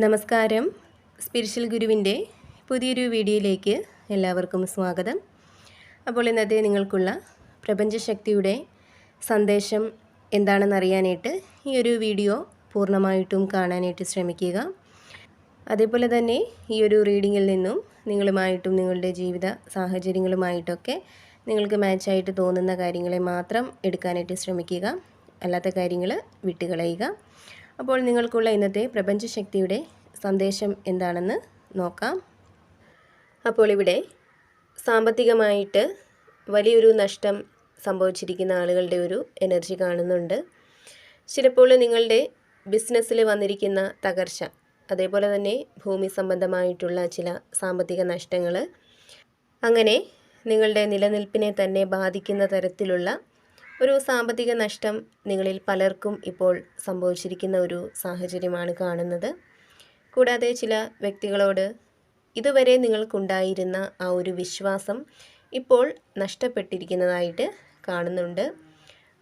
നമസ്കാരം. സ്പിരിച്വൽ ഗുരുവിന്റെ പുതിയൊരു വീഡിയോയിലേക്ക് എല്ലാവർക്കും സ്വാഗതം. അപ്പോൾ ഇന്നത്തെ നിങ്ങൾക്കുള്ള പ്രപഞ്ചശക്തിയുടെ സന്ദേശം എന്താണെന്ന് അറിയാനായിട്ട് ഈ ഒരു വീഡിയോ പൂർണമായിട്ടും കാണാനായിട്ട് ശ്രമിക്കുക. അതേപോലെ തന്നെ ഈ ഒരു റീഡിങ്ങിൽ നിന്നും നിങ്ങളുമായിട്ടും നിങ്ങളുടെ ജീവിത സാഹചര്യങ്ങളുമായിട്ടൊക്കെ നിങ്ങൾക്ക് മാച്ചായിട്ട് തോന്നുന്ന കാര്യങ്ങളെ മാത്രം എടുക്കാനായിട്ട് ശ്രമിക്കുക. അല്ലാത്ത കാര്യങ്ങൾ വിട്ടുകളയുക. അപ്പോൾ നിങ്ങൾക്കുള്ള ഇന്നത്തെ പ്രപഞ്ചശക്തിയുടെ സന്ദേശം എന്താണെന്ന് നോക്കാം. അപ്പോൾ ഇവിടെ സാമ്പത്തികമായിട്ട് വലിയൊരു നഷ്ടം സംഭവിച്ചിരിക്കുന്ന ആളുകളുടെ ഒരു എനർജി കാണുന്നുണ്ട്. ചിലപ്പോൾ നിങ്ങളുടെ ബിസിനസ്സിൽ വന്നിരിക്കുന്ന തകർച്ച അതേപോലെ തന്നെ ഭൂമി സംബന്ധമായിട്ടുള്ള ചില സാമ്പത്തിക നഷ്ടങ്ങൾ അങ്ങനെ നിങ്ങളുടെ നിലനിൽപ്പിനെ തന്നെ ബാധിക്കുന്ന തരത്തിലുള്ള ഒരു സാമ്പത്തിക നഷ്ടം നിങ്ങളിൽ പലർക്കും ഇപ്പോൾ സംഭവിച്ചിരിക്കുന്ന ഒരു സാഹചര്യമാണ് കാണുന്നത്. കൂടാതെ ചില വ്യക്തികളോട് ഇതുവരെ നിങ്ങൾക്കുണ്ടായിരുന്ന ആ ഒരു വിശ്വാസം ഇപ്പോൾ നഷ്ടപ്പെട്ടിരിക്കുന്നതായിട്ട് കാണുന്നുണ്ട്.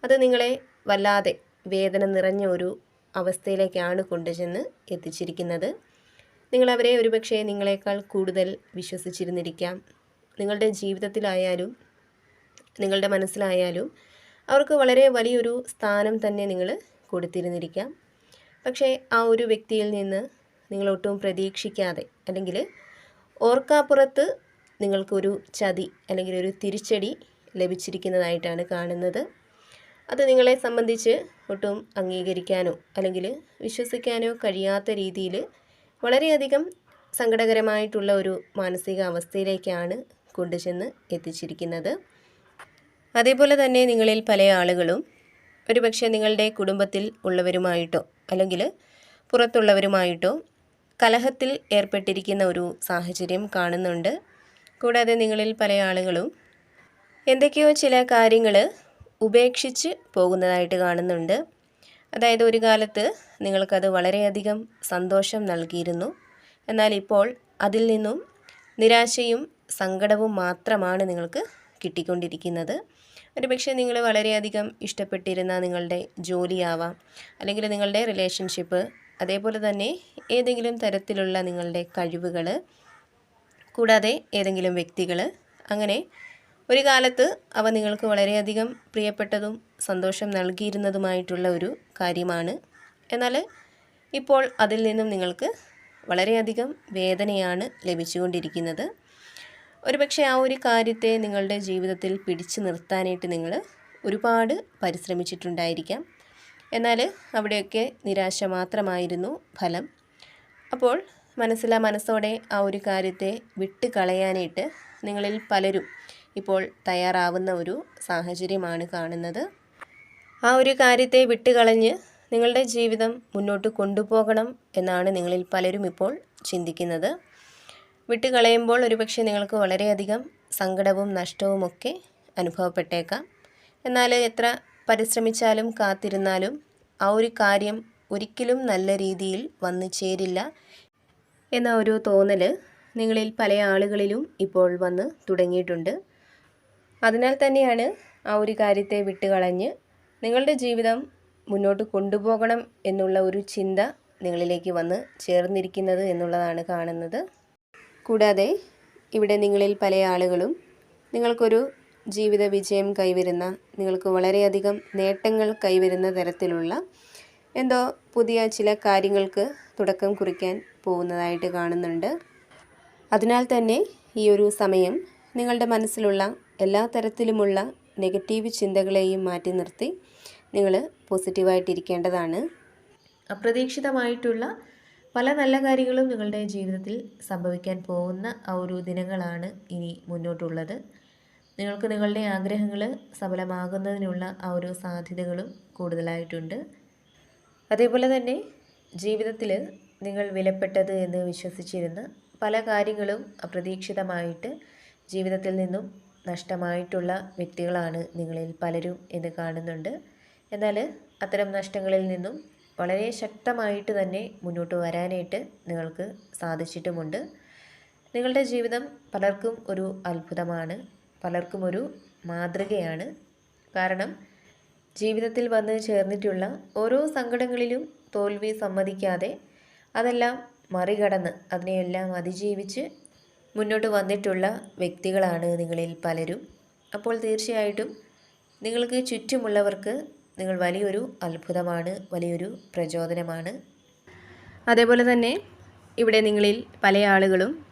അത് നിങ്ങളെ വല്ലാതെ വേദന നിറഞ്ഞ ഒരു അവസ്ഥയിലേക്കാണ് കൊണ്ടുചെന്ന് എത്തിച്ചിരിക്കുന്നത്. നിങ്ങളവരെ ഒരുപക്ഷെ നിങ്ങളെക്കാൾ കൂടുതൽ വിശ്വസിച്ചിരുന്നിരിക്കാം. നിങ്ങളുടെ ജീവിതത്തിലായാലും നിങ്ങളുടെ മനസ്സിലായാലും അവർക്ക് വളരെ വലിയൊരു സ്ഥാനം തന്നെ നിങ്ങൾ കൊടുത്തിരുന്നിരിക്കാം. പക്ഷേ ആ ഒരു വ്യക്തിയിൽ നിന്ന് നിങ്ങളൊട്ടും പ്രതീക്ഷിക്കാതെ അല്ലെങ്കിൽ ഓർക്കാപ്പുറത്ത് നിങ്ങൾക്കൊരു ചതി അല്ലെങ്കിൽ ഒരു തിരിച്ചടി ലഭിച്ചിരിക്കുന്നതായിട്ടാണ് കാണുന്നത്. അത് നിങ്ങളെ സംബന്ധിച്ച് ഒട്ടും അംഗീകരിക്കാനോ അല്ലെങ്കിൽ വിശ്വസിക്കാനോ കഴിയാത്ത രീതിയിൽ വളരെയധികം സങ്കടകരമായിട്ടുള്ള ഒരു മാനസികാവസ്ഥയിലേക്കാണ് കൊണ്ടുചെന്ന് എത്തിച്ചിരിക്കുന്നത്. അതേപോലെ തന്നെ നിങ്ങളിൽ പല ആളുകളും ഒരുപക്ഷെ നിങ്ങളുടെ കുടുംബത്തിൽ ഉള്ളവരുമായിട്ടോ അല്ലെങ്കിൽ പുറത്തുള്ളവരുമായിട്ടോ കലഹത്തിൽ ഏർപ്പെട്ടിരിക്കുന്ന ഒരു സാഹചര്യം കാണുന്നുണ്ട്. കൂടാതെ നിങ്ങളിൽ പല ആളുകളും എന്തൊക്കെയോ ചില കാര്യങ്ങൾ ഉപേക്ഷിച്ച് പോകുന്നതായിട്ട് കാണുന്നുണ്ട്. അതായത് ഒരു കാലത്ത് നിങ്ങൾക്കത് വളരെയധികം സന്തോഷം നൽകിയിരുന്നു. എന്നാൽ ഇപ്പോൾ അതിൽ നിന്നും നിരാശയും സങ്കടവും മാത്രമാണ് നിങ്ങൾക്ക് കിട്ടിക്കൊണ്ടിരിക്കുന്നത്. ഒരുപക്ഷെ നിങ്ങൾ വളരെയധികം ഇഷ്ടപ്പെട്ടിരുന്ന നിങ്ങളുടെ ജോലിയാവാം അല്ലെങ്കിൽ നിങ്ങളുടെ റിലേഷൻഷിപ്പ് അതേപോലെ തന്നെ ഏതെങ്കിലും തരത്തിലുള്ള നിങ്ങളുടെ കഴിവുകൾ കൂടാതെ ഏതെങ്കിലും വ്യക്തികൾ അങ്ങനെ ഒരു കാലത്ത് അവ നിങ്ങൾക്ക് വളരെയധികം പ്രിയപ്പെട്ടതും സന്തോഷം നൽകിയിരുന്നതുമായിട്ടുള്ള ഒരു കാര്യമാണ്. എന്നാൽ ഇപ്പോൾ അതിൽ നിന്നും നിങ്ങൾക്ക് വളരെയധികം വേദനയാണ് ലഭിച്ചുകൊണ്ടിരിക്കുന്നത്. ഒരുപക്ഷെ ആ ഒരു കാര്യത്തെ നിങ്ങളുടെ ജീവിതത്തിൽ പിടിച്ചു നിർത്താനായിട്ട് നിങ്ങൾ ഒരുപാട് പരിശ്രമിച്ചിട്ടുണ്ടായിരിക്കാം. എന്നാൽ അവിടെയൊക്കെ നിരാശ മാത്രമായിരുന്നു ഫലം. അപ്പോൾ മനസ്സിലാ മനസ്സോടെ ആ ഒരു കാര്യത്തെ വിട്ട് കളയാനായിട്ട് നിങ്ങളിൽ പലരും ഇപ്പോൾ തയ്യാറാവുന്ന ഒരു സാഹചര്യമാണ് കാണുന്നത്. ആ ഒരു കാര്യത്തെ വിട്ടുകളഞ്ഞ് നിങ്ങളുടെ ജീവിതം മുന്നോട്ട് കൊണ്ടുപോകണം എന്നാണ് നിങ്ങളിൽ പലരും ഇപ്പോൾ ചിന്തിക്കുന്നത്. വിട്ടുകളയുമ്പോൾ ഒരുപക്ഷെ നിങ്ങൾക്ക് വളരെയധികം സങ്കടവും നഷ്ടവും ഒക്കെ അനുഭവപ്പെട്ടേക്കാം. എന്നാൽ എത്ര പരിശ്രമിച്ചാലും കാത്തിരുന്നാലും ആ ഒരു കാര്യം ഒരിക്കലും നല്ല രീതിയിൽ വന്നു ചേരില്ല എന്ന ഒരു തോന്നൽ നിങ്ങളിൽ പല ആളുകളിലും ഇപ്പോൾ വന്ന് തുടങ്ങിയിട്ടുണ്ട്. അതിനാൽ തന്നെയാണ് ആ ഒരു കാര്യത്തെ വിട്ടുകളഞ്ഞ് നിങ്ങളുടെ ജീവിതം മുന്നോട്ട് കൊണ്ടുപോകണം എന്നുള്ള ഒരു ചിന്ത നിങ്ങളിലേക്ക് വന്ന് ചേർന്നിരിക്കുന്നത് എന്നുള്ളതാണ് കാണുന്നത്. കൂടാതെ ഇവിടെ നിങ്ങളിൽ പല ആളുകളും നിങ്ങൾക്കൊരു ജീവിത വിജയം കൈവരുന്ന നിങ്ങൾക്ക് വളരെയധികം നേട്ടങ്ങൾ കൈവരുന്ന തരത്തിലുള്ള എന്തോ പുതിയ ചില കാര്യങ്ങൾക്ക് തുടക്കം കുറിക്കാൻ പോകുന്നതായിട്ട് കാണുന്നുണ്ട്. അതിനാൽ തന്നെ ഈ ഒരു സമയം നിങ്ങളുടെ മനസ്സിലുള്ള എല്ലാ തരത്തിലുമുള്ള നെഗറ്റീവ് ചിന്തകളെയും മാറ്റി നിർത്തി നിങ്ങൾ പോസിറ്റീവായിട്ടിരിക്കേണ്ടതാണ്. അപ്രതീക്ഷിതമായിട്ടുള്ള പല നല്ല കാര്യങ്ങളും നിങ്ങളുടെ ജീവിതത്തിൽ സംഭവിക്കാൻ പോകുന്ന ആ ഒരു ദിനങ്ങളാണ് ഇനി മുന്നോട്ടുള്ളത്. നിങ്ങൾക്ക് നിങ്ങളുടെ ആഗ്രഹങ്ങൾ സഫലമാകുന്നതിനുള്ള ആ ഒരു സാധ്യതകളും കൂടുതലായിട്ടുണ്ട്. അതേപോലെ തന്നെ ജീവിതത്തിൽ നിങ്ങൾ വിലപ്പെട്ടത് എന്ന് വിശ്വസിച്ചിരുന്ന പല കാര്യങ്ങളും അപ്രതീക്ഷിതമായിട്ട് ജീവിതത്തിൽ നിന്നും നഷ്ടമായിട്ടുള്ള വ്യക്തികളാണ് നിങ്ങളിൽ പലരും എന്ന് കാണുന്നുണ്ട്. എന്നാൽ അത്തരം നഷ്ടങ്ങളിൽ നിന്നും വളരെ ശക്തമായിട്ട് തന്നെ മുന്നോട്ട് വരാനായിട്ട് നിങ്ങൾക്ക് സാധിച്ചിട്ടുമുണ്ട്. നിങ്ങളുടെ ജീവിതം പലർക്കും ഒരു അത്ഭുതമാണ്. പലർക്കും ഒരു മാതൃകയാണ്. കാരണം ജീവിതത്തിൽ വന്ന് ചേർന്നിട്ടുള്ള ഓരോ സങ്കടങ്ങളിലും തോൽവി സമ്മതിക്കാതെ അതെല്ലാം മറികടന്ന് അതിനെയെല്ലാം അതിജീവിച്ച് മുന്നോട്ട് വന്നിട്ടുള്ള വ്യക്തികളാണ് നിങ്ങളിൽ പലരും. അപ്പോൾ തീർച്ചയായിട്ടും നിങ്ങൾക്ക് ചുറ്റുമുള്ളവർക്ക് നിങ്ങൾ വലിയൊരു അത്ഭുതമാണ് വലിയൊരു പ്രചോദനമാണ്. അതേപോലെ തന്നെ ഇവിടെ നിങ്ങളിൽ പല ആളുകളും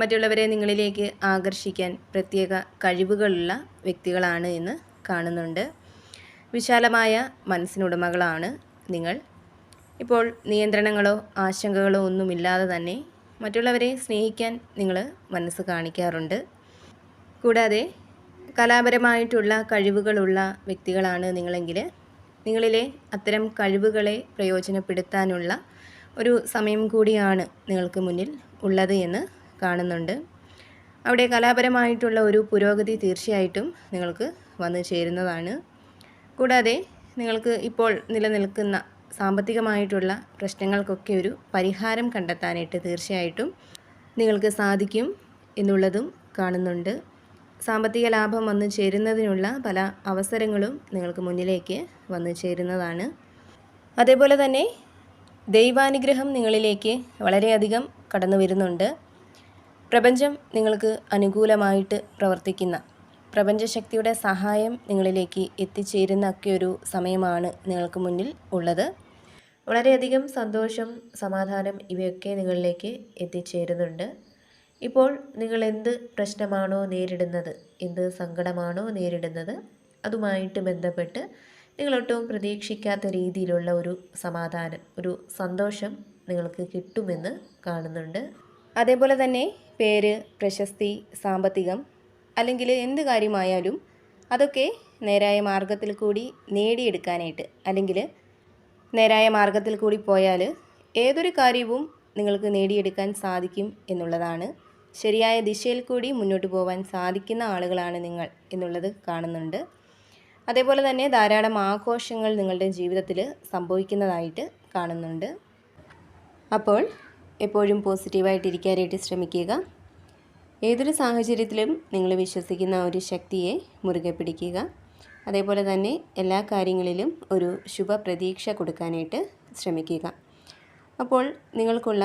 മറ്റുള്ളവരെ നിങ്ങളിലേക്ക് ആകർഷിക്കാൻ പ്രത്യേക കഴിവുകളുള്ള വ്യക്തികളാണ് എന്ന് കാണുന്നുണ്ട്. വിശാലമായ മനസ്സിനുടമകളാണ് നിങ്ങൾ. ഇപ്പോൾ നിയന്ത്രണങ്ങളോ ആശങ്കകളോ ഒന്നുമില്ലാതെ തന്നെ മറ്റുള്ളവരെ സ്നേഹിക്കാൻ നിങ്ങൾ മനസ്സ് കാണിക്കാറുണ്ട്. കൂടാതെ കലാപരമായിട്ടുള്ള കഴിവുകളുള്ള വ്യക്തികളാണ് നിങ്ങളെങ്കിൽ നിങ്ങളിലെ അത്തരം കഴിവുകളെ പ്രയോജനപ്പെടുത്താനുള്ള ഒരു സമയം കൂടിയാണ് നിങ്ങൾക്ക് മുന്നിൽ ഉള്ളത് എന്ന് കാണുന്നുണ്ട്. അവിടെ കലാപരമായിട്ടുള്ള ഒരു പുരോഗതി തീർച്ചയായിട്ടും നിങ്ങൾക്ക് വന്നു ചേരുന്നതാണ്. കൂടാതെ നിങ്ങൾക്ക് ഇപ്പോൾ നിലനിൽക്കുന്ന സാമ്പത്തികമായിട്ടുള്ള പ്രശ്നങ്ങൾക്കൊക്കെ ഒരു പരിഹാരം കണ്ടെത്താനായിട്ട് തീർച്ചയായിട്ടും നിങ്ങൾക്ക് സാധിക്കും എന്നുള്ളതും കാണുന്നുണ്ട്. സാമ്പത്തിക ലാഭം വന്നു ചേരുന്നതിനുള്ള പല അവസരങ്ങളും നിങ്ങൾക്ക് മുന്നിലേക്ക് വന്നു ചേരുന്നതാണ്. അതേപോലെ തന്നെ ദൈവാനുഗ്രഹം നിങ്ങളിലേക്ക് വളരെയധികം കടന്നു വരുന്നുണ്ട്. പ്രപഞ്ചം നിങ്ങൾക്ക് അനുകൂലമായിട്ട് പ്രവർത്തിക്കുന്ന പ്രപഞ്ചശക്തിയുടെ സഹായം നിങ്ങളിലേക്ക് എത്തിച്ചേരുന്ന ഒക്കെ ഒരു സമയമാണ് നിങ്ങൾക്ക് മുന്നിൽ ഉള്ളത്. വളരെയധികം സന്തോഷം സമാധാനം ഇവയൊക്കെ നിങ്ങളിലേക്ക് എത്തിച്ചേരുന്നുണ്ട്. ഇപ്പോൾ നിങ്ങൾ എന്ത് പ്രശ്നമാണോ നേരിടുന്നത്? എന്ത് സങ്കടമാണോ നേരിടുന്നത്? അതുമായിട്ട് ബന്ധപ്പെട്ട് നിങ്ങളൊട്ടും പ്രതീക്ഷിക്കാത്ത രീതിയിലുള്ള ഒരു സമാധാനം ഒരു സന്തോഷം നിങ്ങൾക്ക് കിട്ടുമെന്ന് കാണുന്നുണ്ട്. അതേപോലെ തന്നെ പേര് പ്രശസ്തി സാമ്പത്തികം അല്ലെങ്കിൽ എന്ത് കാര്യമായാലും അതൊക്കെ നേരായ മാർഗത്തിൽ കൂടി നേടിയെടുക്കാനായിട്ട് അല്ലെങ്കിൽ നേരായ മാർഗത്തിൽ കൂടി പോയാൽ ഏതൊരു കാര്യവും നിങ്ങൾക്ക് നേടിയെടുക്കാൻ സാധിക്കും എന്നുള്ളതാണ് ശരിയായ ദിശയിൽ കൂടി മുന്നോട്ട് പോകാൻ സാധിക്കുന്ന ആളുകളാണ് നിങ്ങൾ എന്നുള്ളത് കാണുന്നുണ്ട്. അതേപോലെ തന്നെ ധാരാളം ആഘോഷങ്ങൾ നിങ്ങളുടെ ജീവിതത്തിൽ സംഭവിക്കുന്നതായിട്ട് കാണുന്നുണ്ട്. അപ്പോൾ എപ്പോഴും പോസിറ്റീവായിട്ടിരിക്കാനായിട്ട് ശ്രമിക്കുക. ഏതൊരു സാഹചര്യത്തിലും നിങ്ങൾ വിശ്വസിക്കുന്ന ഒരു ശക്തിയെ മുറുകെ പിടിക്കുക. അതേപോലെ തന്നെ എല്ലാ കാര്യങ്ങളിലും ഒരു ശുഭപ്രതീക്ഷ കൊടുക്കാനായിട്ട് ശ്രമിക്കുക. അപ്പോൾ നിങ്ങൾക്കുള്ള